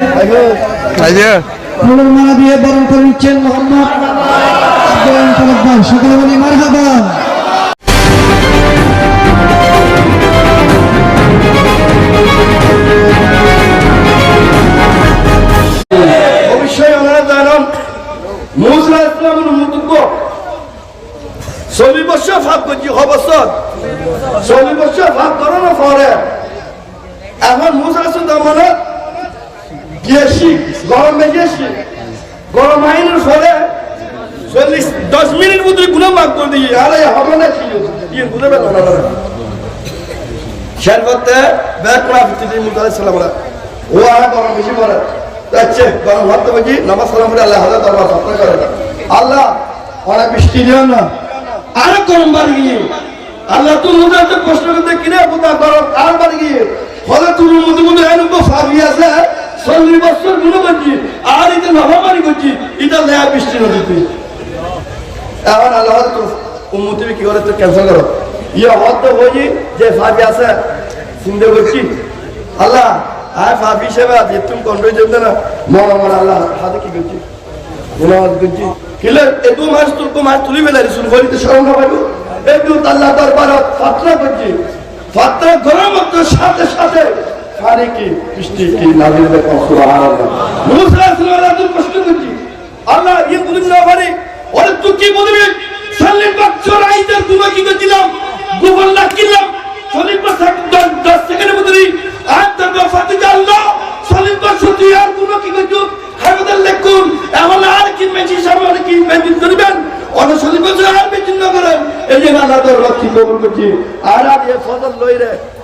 এই যে ফুলের মালা দিয়ে বরণ করে নিচ্ছেন মোহাম্মদ সকলে বলি মারহাবা। অবশ্যই মুসলা ইসলামের চল্লিশ বছর ভাগ করছি ছ বছর। চল্লিশ বছর ভাগ করো না পরে। এখন মুসলা আইনের ফলে চল্লিশ, দশ মিনিট মধ্যে গুলো মাগ করে দিই আরে হবে না কি ইয়ে বুঝে শেয়ার করতে ব্যাগ করা ভিত্তিতে সালাম ও আর গরম বেশি যাচ্ছে, গরম ভাত তো নামাজ সালাম করে আল্লাহ হাজার দরবার করে আল্লাহ, অনেক বৃষ্টি দিও না। আরও গরম বাড়ি গিয়ে। আল্লাহ তুমি প্রশ্ন করতে কিনে গরম আর বাড়ি গিয়ে? চল্লিশ বছরগুলো করছি আর এটা নভা করছি এটা লেয়া বৃষ্টি নদীতে এখন আল্লাহ তো উন্মতি কি করে, তো ক্যান্সেল করো। ইয়ে বলি যে ফাবি আছে, চিন্তা করছি। আল্লাহ আর ফাবি হিসেবে আজ তুমি কন্ট্রোল যাবে না। মনে মনে আল্লাহ, হাতে কি করছি? করছি কিলে একটু মাছ তুলবো মাছ তুলি বেলা রিসুল বলিতে স্মরণ না পাইব। একটু আল্লাহ দরবার ফাতরা করছি। ফাতরা গরম হতো সাথে সাথে পানি কি বৃষ্টি কি নাজিল দেখো সুবহানাল্লাহ। মুসা সাল্লাল্লাহু প্রশ্ন করছি আল্লাহ ইয়ে না পারি ওরে তুই কি বলবি সাল্লিম বছর আইদেরগুলো কি গোবর না কিনলাম সলিম বছর দশ সেকেন্ডের মধ্যে আর তোর ফাতে আল্লাহ সলিম বছর তুই আরগুলো কি করছ হায়দার লেখুন, এমন আর কি মেজি সামনে কি মেজি করবেন অন্য সলিম বছর আর মেজি না করেন এই যে আল্লাহ তোর লক্ষ্মী কবুল করছি আর আর এ ফজল লইরে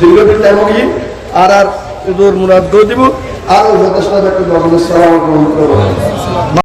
দীর্ঘদিন কি? আর আর মুরাদ দিব। আর যথেষ্ট